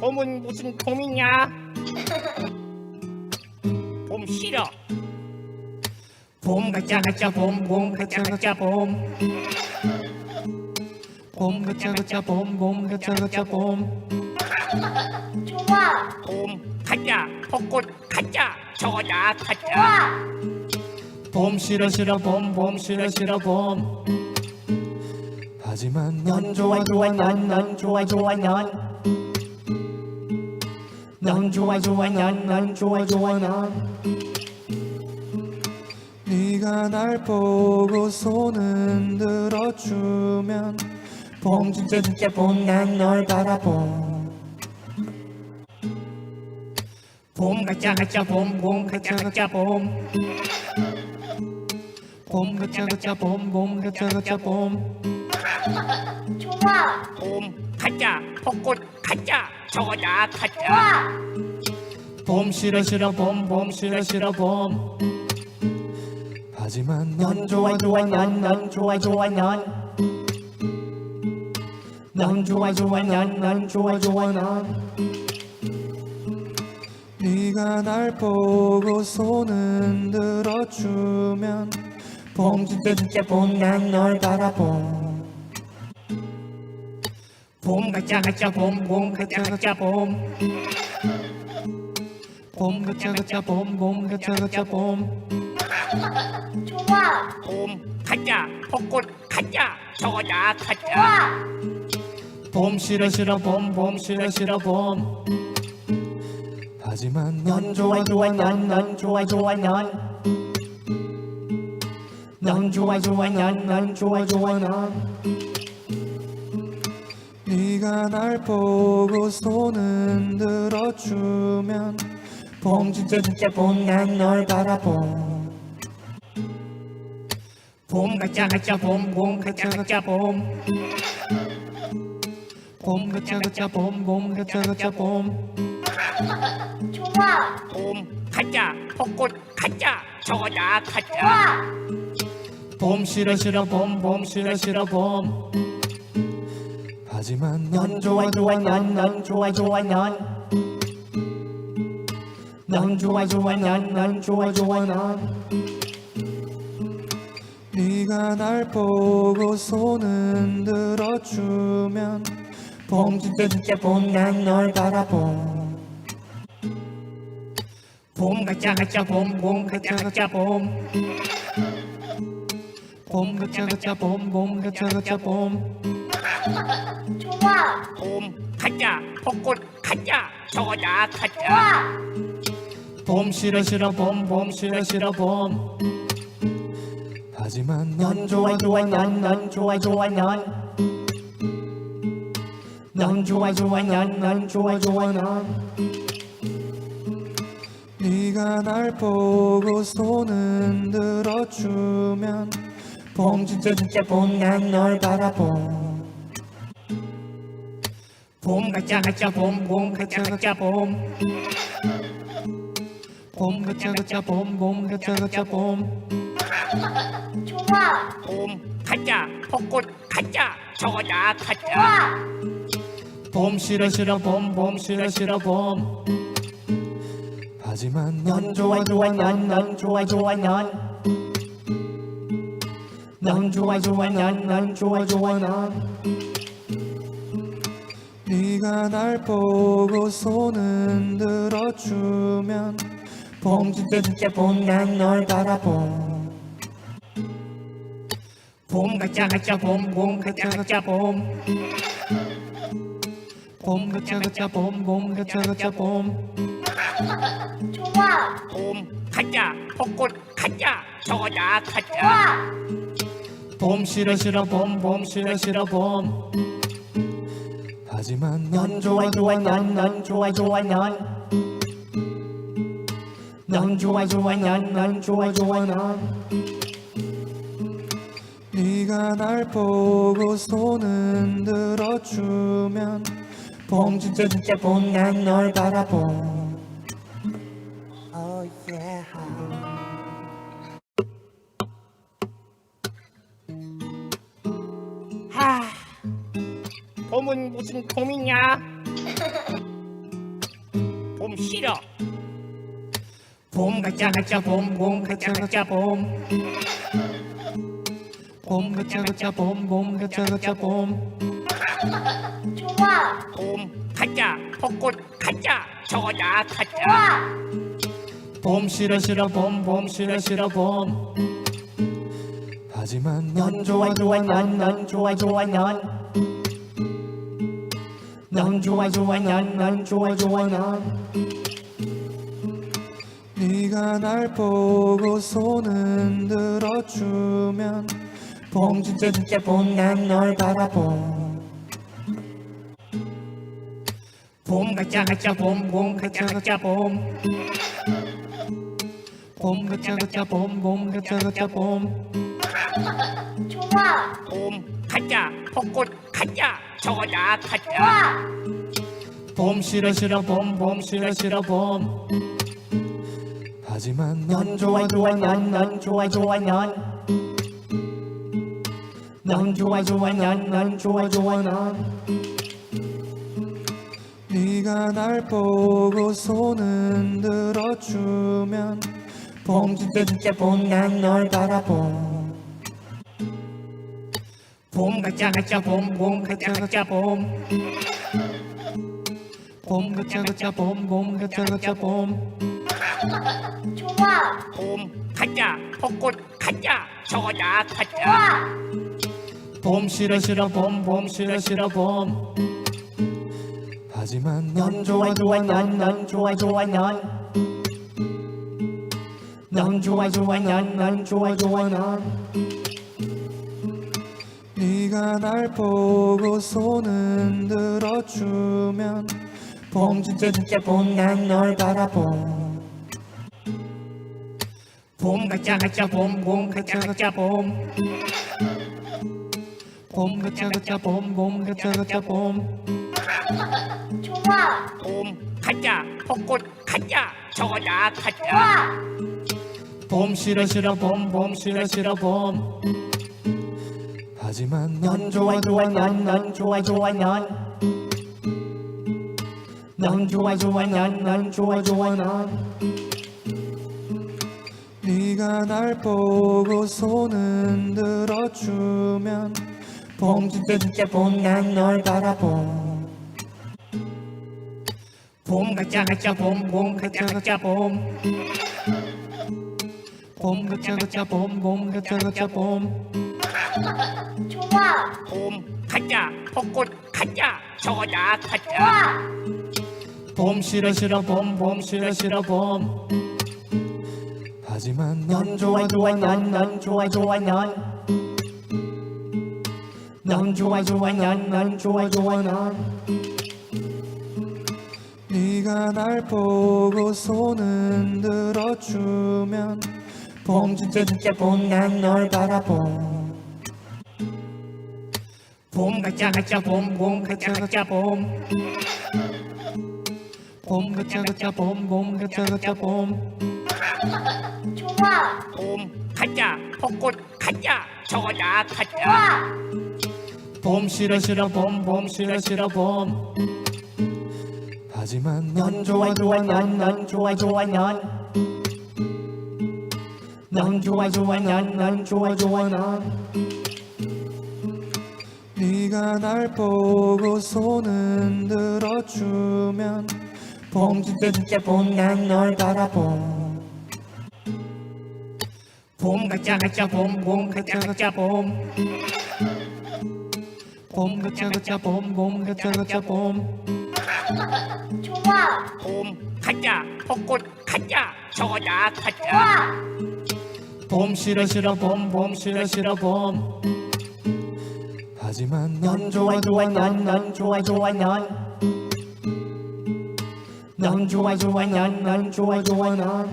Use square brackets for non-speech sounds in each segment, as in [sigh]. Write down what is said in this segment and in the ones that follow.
봄은 무슨 봄이냐? 봄 싫어. 봄 가자 가자 봄봄 가자 가자 봄. 봄 가자 가자 봄봄 가자 가자 봄. 좋아, 봄 가자 벚꽃 가자 저거다 가자. 좋아, 봄 싫어 싫어 봄 봄 싫어 싫어 봄 하지만 넌 좋아 좋아 넌 넌 좋아 좋아 넌 넌 좋아 좋아 넌넌 좋아 좋아 넌. 네가 날 보고 손 흔들어주면 봄 진짜 진짜 봄 난 널 바라봄. 봄 가자 가자 봄봄 가자 가자 봄. 봄 가자 가자 봄봄 가자 가자 봄. [laughs] 좋아, 봄 가자 벚꽃 가자 저거다 가자. 좋아, 봄 싫어 싫어 봄 봄 싫어 싫어 봄. 하지만 넌 좋아 좋아 넌넌 좋아 좋아 넌. 넌 좋아 좋아 넌넌 좋아 좋아 넌. 네가 날 보고 손 흔들어주면 봄 진짜 진짜 봄 난 널 바라봄 봄 가자 가자 봄봄 가자 가자 봄. 봄 가자 가자 봄봄 가자 가자 봄. 좋아, 봄 가자 벚꽃 가자 저거다 가자. 좋아, 봄 싫어 싫어 봄봄 싫어 싫어 봄. 하지만 넌 좋아 좋아 넌넌 좋아 좋아 넌. 넌 좋아 좋아 넌넌 좋아 좋아 넌 네가 날 보고 손 흔들어주면 봄 진짜 진짜 봄난널 바라봄. 봄 가자 가자 봄봄 가자 가자 봄. 봄 가자 가자 봄봄 가자 가자 봄 좋아, 봄 가자 벚꽃 가자 저거다 가자. 좋아, 봄 싫어 싫어 봄 봄 싫어 싫어 봄 하지만 넌 좋아 좋아 넌넌 좋아 좋아 넌. 넌 좋아 좋아 넌넌 좋아 좋아 넌. 네가 날 보고 손 흔들어주면 봄 진짜 진짜 봄난널 바라봄. 봄 가자 가자 봄봄 가자 가자 봄. 봄 가자 가자 봄봄 가자 가자 봄 좋아, 봄 가자. 벚꽃 가자. 저거다 가자. 좋아, 봄 싫어 싫어. 봄 봄 싫어 싫어. 봄. 하지만 넌 좋아 좋아 넌넌 좋아 좋아 넌. 넌 좋아 좋아 넌넌 좋아 좋아 넌. 네가 날 보고 손 흔들어주면 봄 진짜 진짜 봄 난 널 바라봄 봄 가자 가자 봄봄 가자 가자 봄. 봄 가자 가자 봄봄 가자 가자 봄. 좋아, 봄 가자 벚꽃 가자 저거다 가자. 좋아, 봄 싫어 싫어 봄봄 싫어 싫어 봄. 하지만 넌 좋아 좋아 넌넌 좋아 좋아 넌 넌 좋아 좋아 넌넌 좋아 좋아 넌 네가 날 보고 손 흔들어주면 봄 진짜 진짜 봄난 널 바라봄. 봄 가자 가자 봄봄 가자 가자 봄. 봄 가자 가자 봄봄 가자 가자 봄. 좋아, 봄 가자 벚꽃 가자 저거다. 좋아, 봄 싫어 싫어 봄 봄 싫어 싫어 봄 하지만 넌 좋아 좋아 넌넌 좋아 좋아 넌넌 좋아 좋아 넌넌 좋아 좋아 넌 네가 날 보고 손 흔들어주면 봄 진짜 진짜 봄난널 바라봄 가자 봄봄 가자 가자 봄. 봄 가자 가자 봄봄 가자 가자 봄. 좋아. 봄 가자 벚꽃 가자 저거다 가자 좋아. 봄 싫어 싫어 봄봄 싫어 싫어 봄. 하지만 넌 좋아 좋아 넌넌 좋아 좋아 넌 넌 좋아 좋아 넌넌 좋아 좋아 넌 네가 날 보고 손 흔들어주면 봄 진짜 진짜 봄난널 바라봄. 봄 가자 가자 봄봄 가자 가자 봄. 봄 가자 가자 봄봄 가자 가자 봄. 좋아. 봄 가자 벚꽃 가자 저거 다 가자 좋아. 봄 싫어 싫어 봄 봄 싫어 싫어 봄 하지만 넌 좋아 좋아 넌넌 좋아 좋아 넌. 넌 좋아 좋아 넌넌 좋아 좋아 넌. 네가 날 보고 손 흔들어주면 봄 진짜 진짜 봄난널 바라봄. 봄 가자 가자 봄봄 가자 가자 봄봄 가자 가자 봄봄 가자 가자 봄 좋아. 봄 가자 벚꽃 가자 저거다 가자. 좋아. 봄 싫어 싫어 봄 봄 싫어 싫어 봄. 하지만 넌 좋아 좋아 넌넌 좋아 좋아 넌. 넌 좋아 좋아 넌넌 좋아 좋아 넌. 네가 날 보고 손 흔들어주면 봄 진짜 진짜 봄 난 널 바라봄 봄 가자 가자 봄봄 가자 가자 봄. 봄 가자 가자 봄봄 가자 가자 봄. 좋아. 봄 가자 벚꽃 가자 저거다 가자 좋아. 봄 싫어 싫어 봄봄 싫어 싫어 봄. 하지만 넌 좋아 좋아 넌넌 좋아 좋아 넌. 넌 좋아 좋아 넌넌 좋아 좋아 넌 네가 날 보고 손 흔들어주면 봄 진짜 진짜 봄난 널 바라봄. 봄 가자 가자 봄봄 가자 가자 봄. 봄 가자 가자 봄봄 가자 가자 봄. 좋아. 봄 가자 벚꽃 가자 저거다 좋아. 봄 싫어 싫어 봄 봄 싫어 싫어 봄 하지만 넌 좋아 좋아 넌넌 좋아 좋아 넌. 넌 좋아 좋아 넌넌 좋아 좋아 넌. 네가 날 보고 손 흔들어주면 봄 진짜 진짜 봄난널 바라봄. 봄 가자 가자 봄봄 가자 가자 봄봄 가자 가자 봄봄 가자 가자 봄 좋아 봄 가자 벚꽃 가자 저거다 가자. 좋아. 봄 싫어 싫어 봄 봄 싫어 싫어 봄. 하지만 넌 좋아 좋아 넌넌 좋아 좋아 넌. 넌 좋아 좋아 넌넌 좋아 좋아 넌. 네가 날 보고 손 흔들어주면 봄 진짜 진짜 봄 난 널 바라봄 봄 가자 가자 봄봄 가자 가자 봄. 봄 가자 가자 봄봄 가자 가자 봄. 좋아. 봄 가자 벚꽃 가자 저거다 가자 좋아. 봄 싫어 싫어 봄봄 싫어 싫어 봄. 하지만 넌 좋아 좋아 넌넌 좋아 좋아 넌. 넌 좋아 좋아 넌넌 좋아 좋아 넌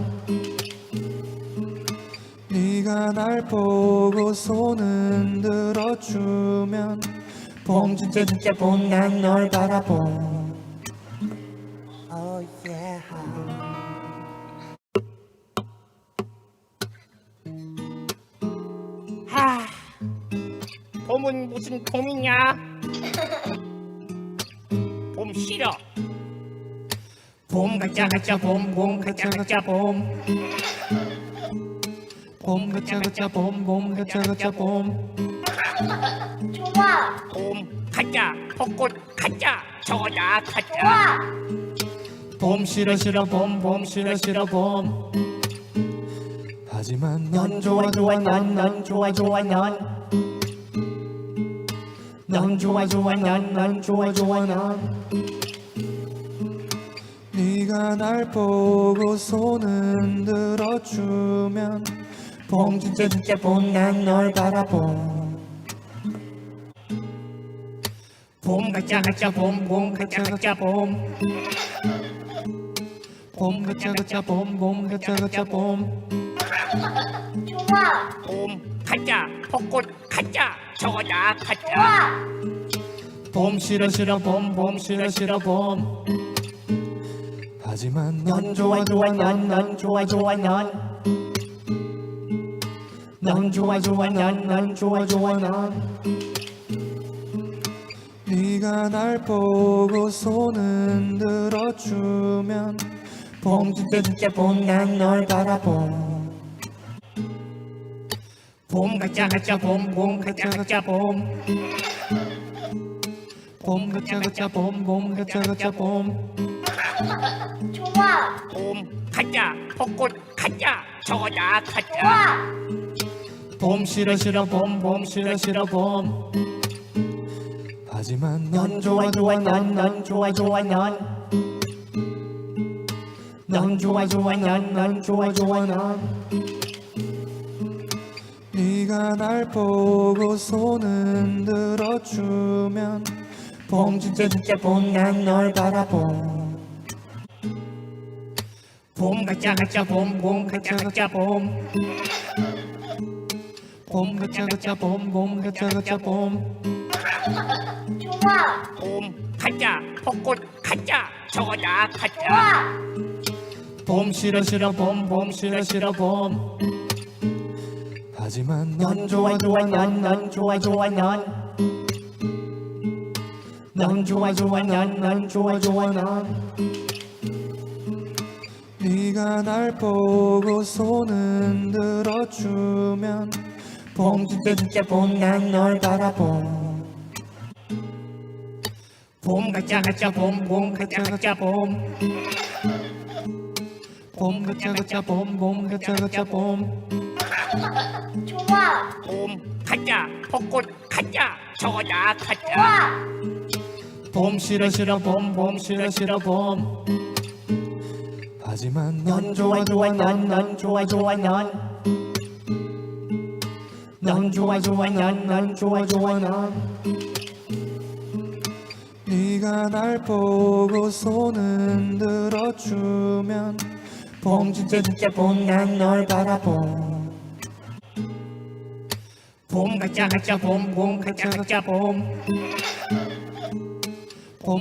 네가 날 보고 손 흔들어주면 봄 진짜 진짜 봄난널 바라봄. 하. 봄은 무슨 봄이냐? 봄 싫어. 봄 가자 가자 봄봄 가자 가자 봄 봄 가자 가자 봄봄 가자 가자 봄 좋아 봄 가자 벚꽃 가자 저거다 가자 좋아 봄 싫어 싫어 봄 봄 싫어 싫어 봄 하지만 넌 좋아 좋아 넌넌 좋아 좋아 넌넌 좋아 좋아 넌넌 좋아 좋아 넌 네가 날 보고 손 흔들어주면 봄 진짜 진짜 봄난널 바라봄. 봄 가자 가자 봄봄 가자 가자 봄. 봄 가자 가자 봄봄 가자 가자 봄. 좋아 봄 가자 벚꽃 가자 저거다 가자 좋아 봄 싫어 싫어 봄 봄 싫어 싫어 봄. 하지만 넌 좋아 좋아 넌 넌 좋아 좋아 넌 넌 좋아 좋아 넌넌 좋아 좋아 넌 네가 날 보고 손 흔들어주면 봄 진짜 진짜 봄난널 바라봄. 봄 가자 가자 봄봄 가자 가자 봄. 봄 가자 가자 봄봄 가자 가자 봄. 좋아. 봄 가자 벚꽃 가자 저거다 가자. 좋아 봄 싫어 싫어 봄 봄 싫어 싫어 봄. 하지만 넌 좋아 좋아 넌넌 좋아 좋아 넌. 넌 좋아 좋아 넌넌 좋아 좋아 넌. 네가 날 보고 손 흔들어주면 봄 진짜 진짜 봄 난 널 바라봄. 봄 가자 가자 봄봄 가자 가자 봄 봄 가자 가자 봄봄 가자 가자 봄. 좋아 봄 가자 벚꽃 가자 저거다 가자 좋아 봄 싫어 싫어 봄봄 싫어 싫어 봄. 하지만 넌 좋아 좋아 넌넌 좋아 좋아 넌. 넌 좋아 좋아 넌넌 좋아 좋아 넌. 네가 날 보고 손 흔들어주면 봄 진짜 진짜 봄난널 바라봄. 봄 가자 가자 봄봄 가자 가자 봄봄 가자 가자 봄봄 가자 가자 봄 좋아. 봄 가자 벚꽃 가자 저거다 가자 좋아. 봄 싫어 싫어 봄봄 싫어 싫어 봄 하지만 넌 좋아 좋아 넌넌 좋아 좋아 넌 넌 좋아 좋아 넌넌 좋아 좋아 넌. 네가 날 보고 손 흔들어주면 봄 진짜 진짜 봄난널 바라봄. 봄 가자 가자 봄봄 가자 가자 봄봄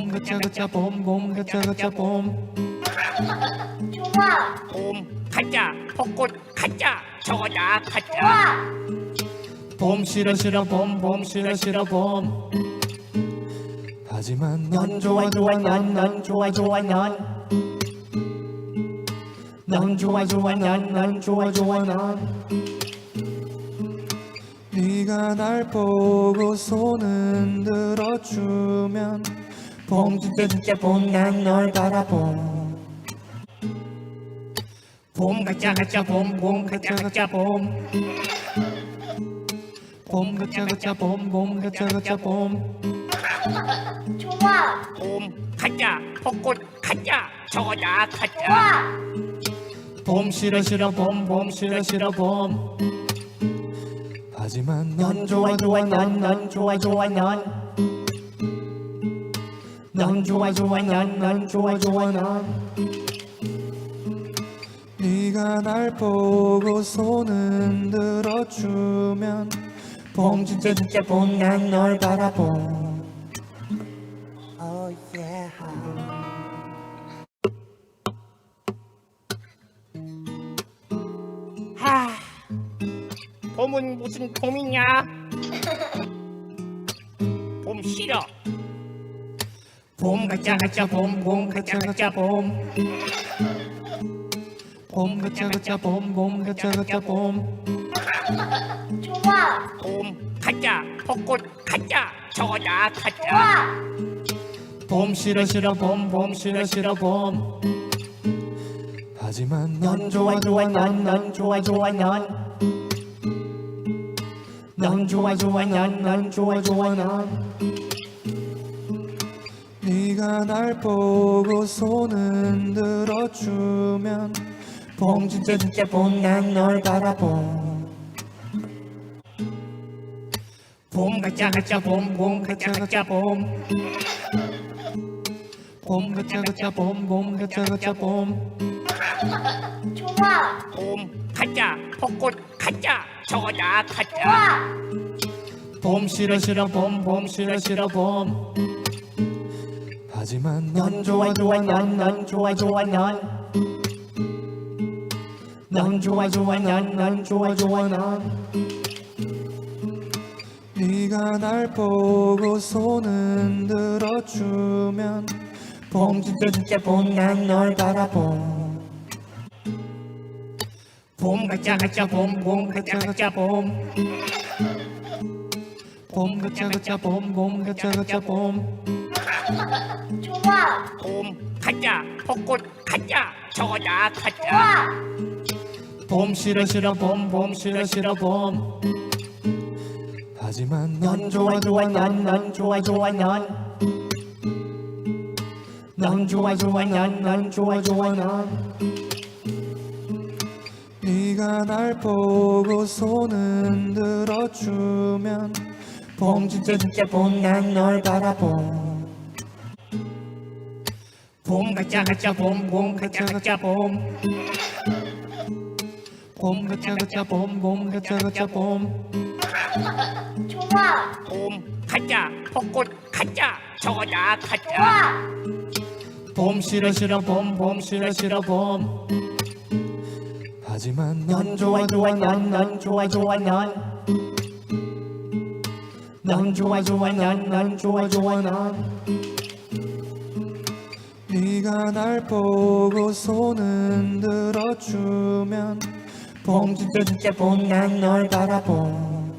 가자 가자 봄봄 가자 가자 봄 좋아 봄 가자 벚꽃 가자 저거다 가자 좋아 봄 싫어 싫어 봄 봄 싫어 싫어 봄. 하지만 넌 좋아 좋아 넌 넌 좋아 좋아 넌. 넌 좋아 좋아 넌넌 좋아 좋아 넌. 네가 날 보고 손 흔들어주면 봄 진짜 진짜 봄 난 널 바라봄 봄 가자 가자 봄봄 가자 가자 봄. 봄 가자 가자 봄봄 가자 가자 봄. 좋아. 봄 가자 벚꽃 가자 저거다 가자 좋아. 봄 싫어 싫어 봄 봄 싫어 싫어 봄. 하지만 넌 좋아 좋아 넌 넌 좋아 좋아 넌. 넌 좋아 좋아 넌 넌 좋아 좋아 넌 네가 날 보고 손 흔들어주면 봄 진짜 진짜 봄난 널 바라봄. 하. 봄은 무슨 봄이냐? 봄 싫어. 봄 가자 가자 봄봄 가자 가자 봄 봄 가자 가자 봄봄 가자 가자 봄. 좋아. 봄 가자 벚꽃 가자 저거다 가자 좋아. 봄 싫어 싫어 봄봄 싫어 싫어 봄. 하지만 넌 좋아 좋아 넌넌 좋아 좋아 넌. 넌 좋아 좋아 넌넌 좋아 좋아 넌. 네가 날 보고 손 흔들어주면 봄 진짜 진짜 봄난널 바라봄. 봄 가자 가자 봄봄 가자 가자 봄봄 가자 가자 봄봄 가자 가자 봄 좋아. 봄 가자 벚꽃 가자 저거다 가자 좋아. 봄 싫어 싫어 봄 봄 싫어 싫어 봄 하지만 넌 좋아 좋아 넌 넌 좋아 좋아 넌 넌 좋아 좋아 넌넌 좋아 좋아 넌 네가 날 보고 손 흔들어주면 봄 진짜 진짜 봄난널 바라봄. 봄 가자 가자 봄봄 가자 가자 봄봄 가자 가자 봄봄 가자 가자 봄 좋아. 봄 가자 벚꽃 가자 저거다 가자 좋아 봄 싫어 싫어 봄 봄 싫어 싫어 봄. 하지만 넌 좋아 좋아 넌 넌 좋아 좋아 넌 넌 좋아 좋아 넌넌 좋아 좋아 넌 네가 날 보고 손 흔들어주면 봄 진짜 진짜 봄 난 널 바라봄. 봄 가자 가자 봄봄 가자 가자 봄 봄 가자 가자 봄봄 가자 가자 봄. 좋아. 봄 가자. 벚꽃 가자. 저거다 가자. 좋아. 봄 싫어 싫어 봄 봄 싫어 싫어 봄. 하지만 넌 좋아 좋아 넌넌 좋아 좋아 넌. 넌 좋아 좋아 넌넌 좋아 좋아 넌. 네가 날 보고 손 흔들어주면 봄 진짜 진짜 봄난 널 바라봄.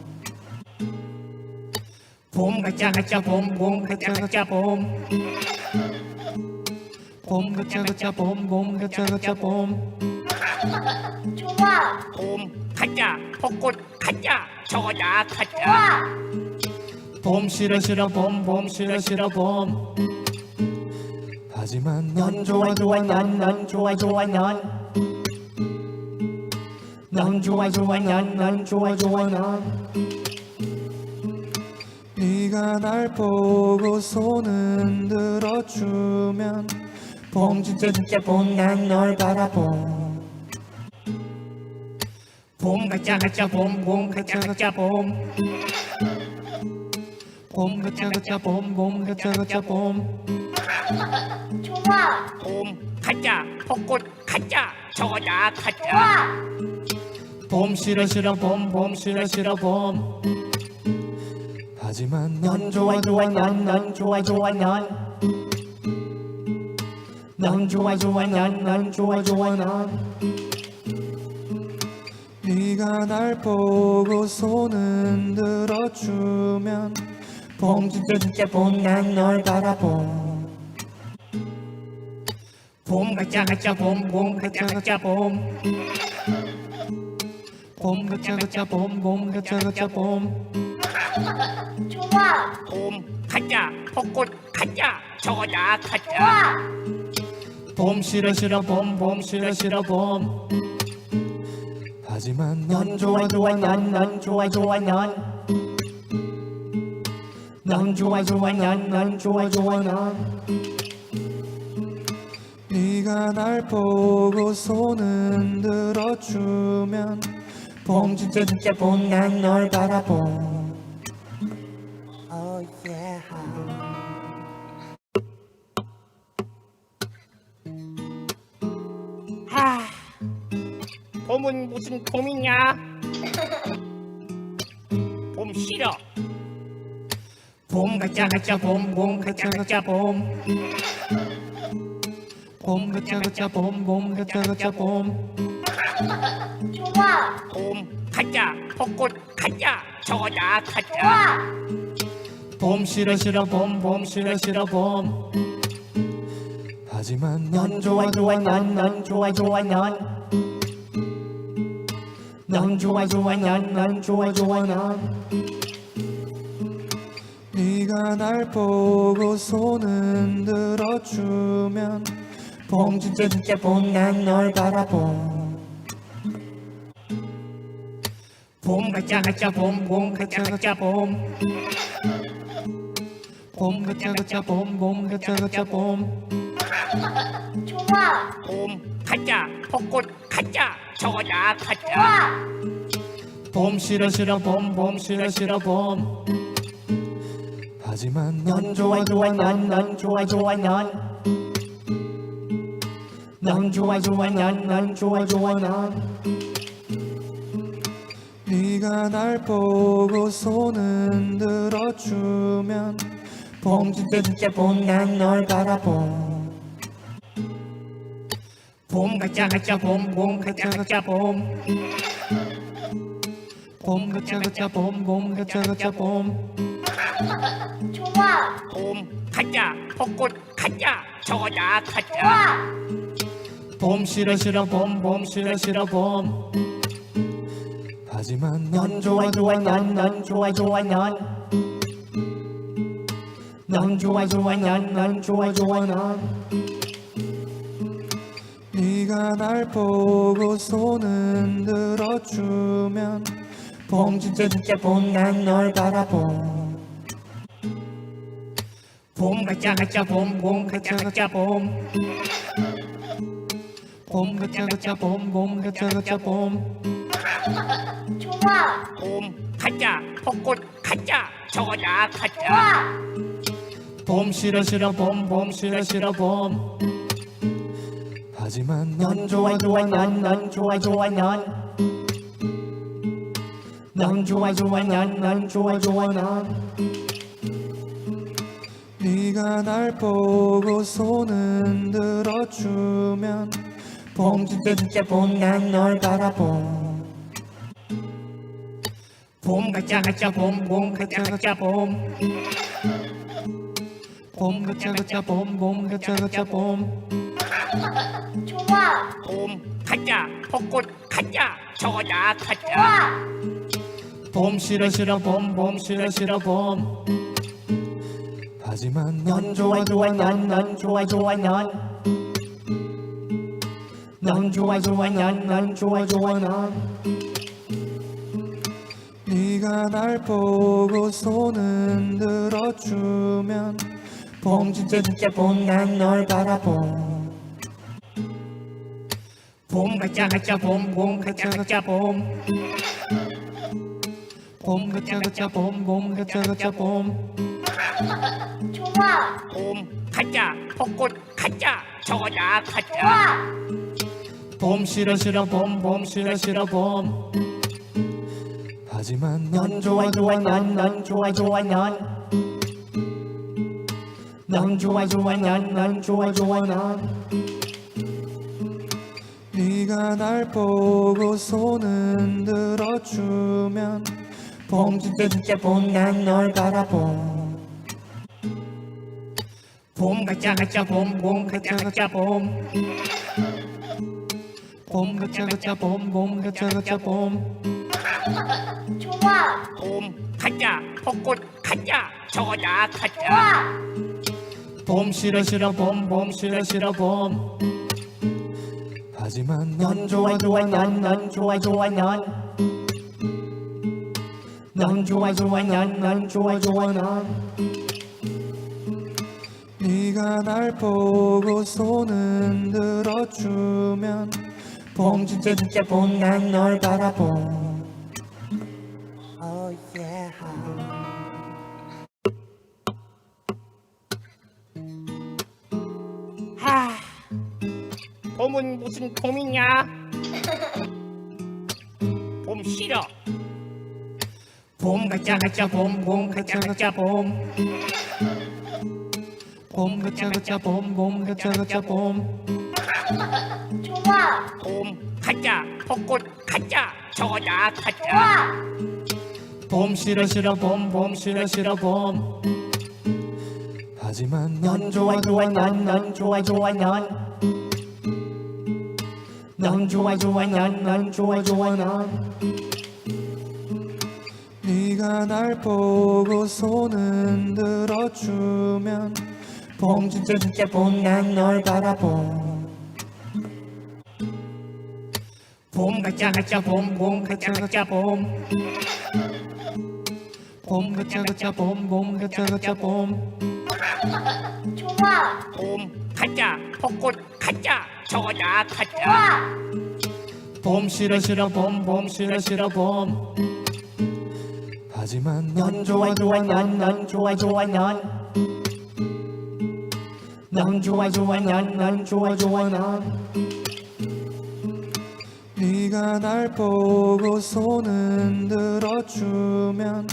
봄 가자 가자 봄봄 가자 가자 봄. 봄 가자 가자 봄봄 가자 가자 봄. 좋아. 봄 가자 벚꽃 가자 저거다 가자. 좋아. 봄 싫어 싫어 봄 봄 싫어 싫어 봄. 하지만 넌 좋아 좋아 넌 넌 좋아 좋아 넌 넌 좋아 좋아 넌넌 좋아 좋아 넌 네가 날 보고 손 흔들어주면 봄 진짜 진짜 봄난널 바라봄. 봄 가자 가자 봄봄 가자 가자 봄봄 가자 가자 봄봄 가자 가자 봄 좋아. 봄 가자 벚꽃 가자 저거다 가자 좋아 봄 싫어 싫어 봄 봄 싫어 싫어 봄. 하지만 넌 좋아 좋아 넌넌 좋아 좋아 넌넌 좋아 좋아 넌넌 좋아 좋아 넌 네가 날 보고 손 흔들어주면 봄 진짜 진짜 봄 난 널 바라봄. 봄 가자 가자 봄봄 가자 가자 봄 봄 가자 가자 봄봄 가자 가자 봄. 좋아. 봄 가자. 벚꽃 가자. 저거다 가자. 좋아. 봄 싫어 싫어 봄봄 싫어 싫어 봄. 하지만 넌 좋아 좋아 넌넌 좋아 좋아 넌넌 좋아 좋아 넌넌 좋아 좋아 넌 네가 날 보고 손 흔들어주면 봄 진짜 진짜 봄난널 바라봄. 하. 봄은 무슨 봄이냐? 봄 싫어. 봄 가자 가자 봄봄 가자 가자 봄. 봄 가자 가자 봄봄 가자 가자 봄 좋아. 봄 가자 벚꽃 가자 저거다 가자. 좋아. 봄 싫어 싫어 봄 봄 싫어 싫어 봄. 하지만 넌 좋아 좋아 넌넌 좋아 좋아 넌넌 좋아 좋아 넌넌 좋아 좋아 넌 네가 날 보고 손 흔들어주면 봄 진짜 진짜 봄 난 널 바라봄 봄 가자 가자 봄봄 가자 가자 봄. 봄 가자 가자 봄봄 가자 가자 봄. 좋아. 봄 가자 벚꽃 가자 저거다 가자 좋아. 봄 싫어 싫어 봄봄 싫어 싫어 봄. 하지만 넌 좋아 좋아 넌넌 좋아 좋아 넌. 넌 좋아 좋아 넌넌 좋아 좋아 넌 네가 날 보고 손 흔들어주면 봄 진짜 진짜 봄난 널 바라봄. 봄 가자 가자 봄봄 가자 가자 봄. 봄 가자 가자 봄봄 가자 가자 봄. 좋아. 봄 가자 벚꽃 가자 저거다 좋아. 봄 싫어 싫어 봄 봄 싫어 싫어 봄 하지만 넌 좋아 좋아 넌 넌 좋아 좋아 넌. 넌 좋아 좋아 넌넌 좋아 좋아 넌. 네가 날 보고 손 흔들어주면 봄 진짜 진짜 봄난널 바라봄. 봄 가자 가자 봄봄 가자 가자 봄봄 가자 가자 봄봄 가자 가자 봄 좋아 봄 가자 벚꽃 가자 저거다 가자 좋아 봄 싫어 싫어 봄 봄 싫어 싫어 봄. 하지만 넌 좋아 좋아 넌넌 좋아 좋아 넌. 넌 좋아 좋아 넌넌 좋아 좋아 넌. 네가 날 보고 손 흔들어주면 봄 진짜 진짜 봄 난 널 바라봄 봄 가자 가자 봄봄 가자 가자 봄. 봄 가자 가자 봄봄 가자 가자 봄. 좋아. 봄 가자 벚꽃 가자 저거다 가자 좋아. 봄 싫어 싫어 봄봄 싫어 싫어 봄. 하지만 넌 좋아 좋아 넌넌 좋아 좋아 넌. 넌 좋아 좋아 넌넌 좋아 좋아 넌 네가 날 보고 손 흔들어주면 봄 진짜 진짜 봄난널 바라봄. 봄 가자 가자 봄봄 가자 가자 봄. 봄 가자 가자 봄봄 가자 가자 봄. 좋아. 봄 가자 벚꽃 가자 저거다 가자 좋아. 봄 싫어 싫어 봄 봄 싫어 싫어 봄 하지만 넌 좋아 좋아 넌넌 좋아 좋아 넌. 넌 좋아 좋아 넌넌 좋아 좋아 넌. 네가 날 보고 손 흔들어주면 봄 진짜 진짜 봄난널 바라봄. 봄 가자 가자 봄봄 가자 가자 봄봄 가자 가자 봄봄 가자 가자 봄 좋아 봄 가자. 벚꽃 가자. 저거다 가자. 좋아 봄 싫어 싫어 봄 봄 싫어 싫어 봄. 하지만 넌 좋아 좋아 넌 넌 좋아 좋아 넌. 넌 좋아 좋아 넌넌 좋아 좋아 넌. 네가 날 보고 손 흔들어주면 봄 진짜 진짜 봄 난 널 바라봄 무슨 봄이냐 봄 싫어 봄 가자 가자 봄 봄 가자 가자 봄. 봄 가자 가자 봄 봄 가자 가자 봄. 좋아. 봄 가자 벚꽃 가자 저자 가자. 좋아. 봄 싫어 싫어 봄 봄 싫어 싫어 봄. 하지만 넌 좋아 좋아 넌 넌 좋아 좋아 넌 넌 좋아 좋아 넌넌 좋아 좋아 넌 네가 날 보고 손 흔들어주면 봄 진짜 진짜 봄난널 바라봄. 봄 가자 가자 봄봄 가자 가자 봄봄 가자 가자 봄봄 가자 가자 봄 좋아. 봄 가자 벚꽃 가자 저자 가자 봄 싫어 싫어 봄 봄 싫어 싫어 봄. 하지만 넌 좋아 좋아 넌넌 좋아 좋아 넌. 넌 좋아 좋아 넌넌 좋아 좋아 넌. 네가 날 보고 손 흔들어주면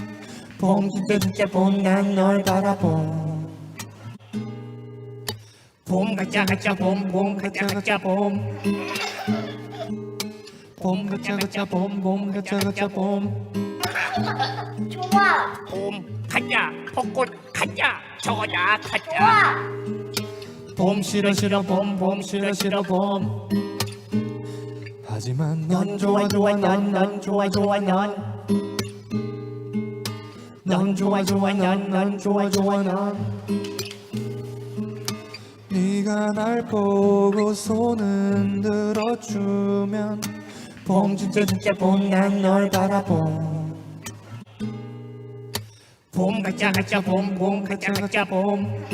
봄 진짜 진짜 봄난 널 바라봄 봄 가자 가자 봄봄 가자 가자 봄. 봄 가자 가자 봄봄 가자 가자 봄. 좋아. 봄 가자 벚꽃 가자 저자 가자 좋아. 봄 싫어 싫어 봄 봄 싫어 싫어 봄. 하지만 넌 좋아 좋아 넌 넌 좋아 좋아 넌. 넌 좋아 좋아 넌 넌 좋아 좋아 넌 네가 날 보고 손 흔들어주면 봄 진짜 진짜 봄난널 바라봄. 봄 가자 가자 봄봄 가자 가자 봄봄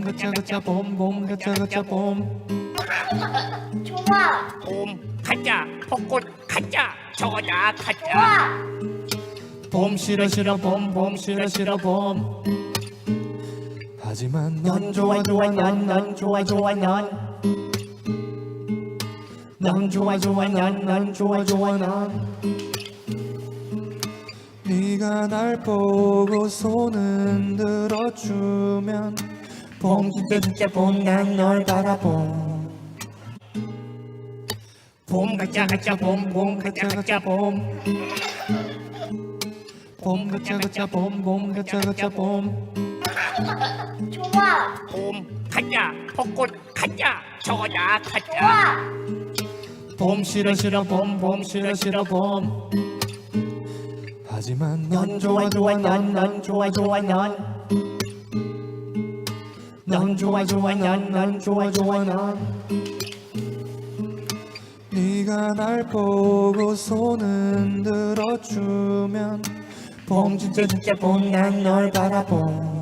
가자 가자 봄봄 가자 가자 봄 좋아. 봄 가자 벚꽃 가자 저자 가자 좋아. 봄 싫어 싫어 봄 봄 싫어 싫어 봄 하지만 넌 좋아 좋아 넌넌 좋아 좋아 넌. 넌 좋아 좋아 넌넌 좋아 좋아 넌. 네가 날 보고 손 흔들어주면 봄 진짜 진짜 봄난널 바라봄. 봄 가자 가자 봄봄 가자 가자 봄봄 가자 가자 봄봄 가자 가자 봄 좋아. 봄 가자 벚꽃 가자 저자 가자 좋아. 봄 싫어 싫어 봄 봄 싫어 싫어 봄. 하지만 넌 좋아 좋아 넌넌 좋아 좋아 넌. 넌 좋아 좋아 넌넌 좋아 좋아 넌. 네가 날 보고 손 흔들어주면 봄 진짜 진짜 봄 난 널 바라봄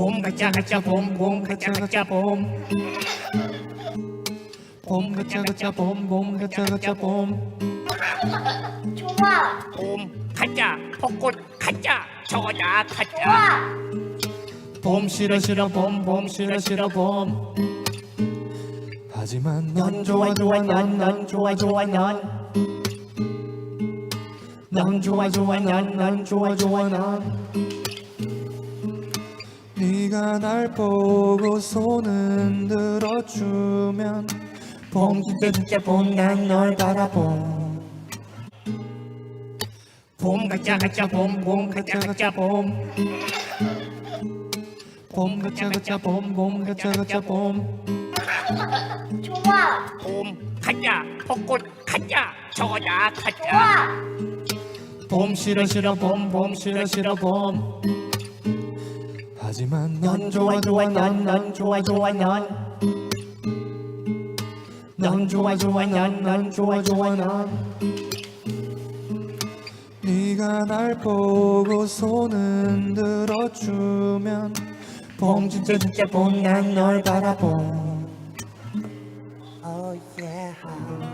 봄 가자 가자 봄봄 가자 가자 봄. 봄 가자 가자 봄봄 가자 가자 봄. 좋아. 봄 가자 벚꽃 가자 저자 가자 좋아. 봄 싫어 싫어 봄 봄 싫어 싫어 봄. 하지만 넌 좋아 좋아 넌. 넌 좋아 좋아 넌. 넌 좋아 좋아 넌 넌 좋아 좋아 넌 네가 날 보고 손 흔들어주면 봄 진짜 진짜 봄난 널 바라봄. 봄 가자 가자 봄봄 가자 가자 봄. 봄 가자 가자 봄 봄 가자 가자 봄. 좋아. 봄 가자 벚꽃 가자 저자 가자 좋아. 봄 싫어 싫어 봄 봄 싫어 싫어 봄 하지만 넌 좋아 좋아 넌넌 좋아 좋아 넌. 넌 좋아 좋아 넌넌 좋아 좋아 넌. 네가 날 보고 손 흔들어주면 봄 진짜 진짜 봄난널 바라봄. Oh yeah.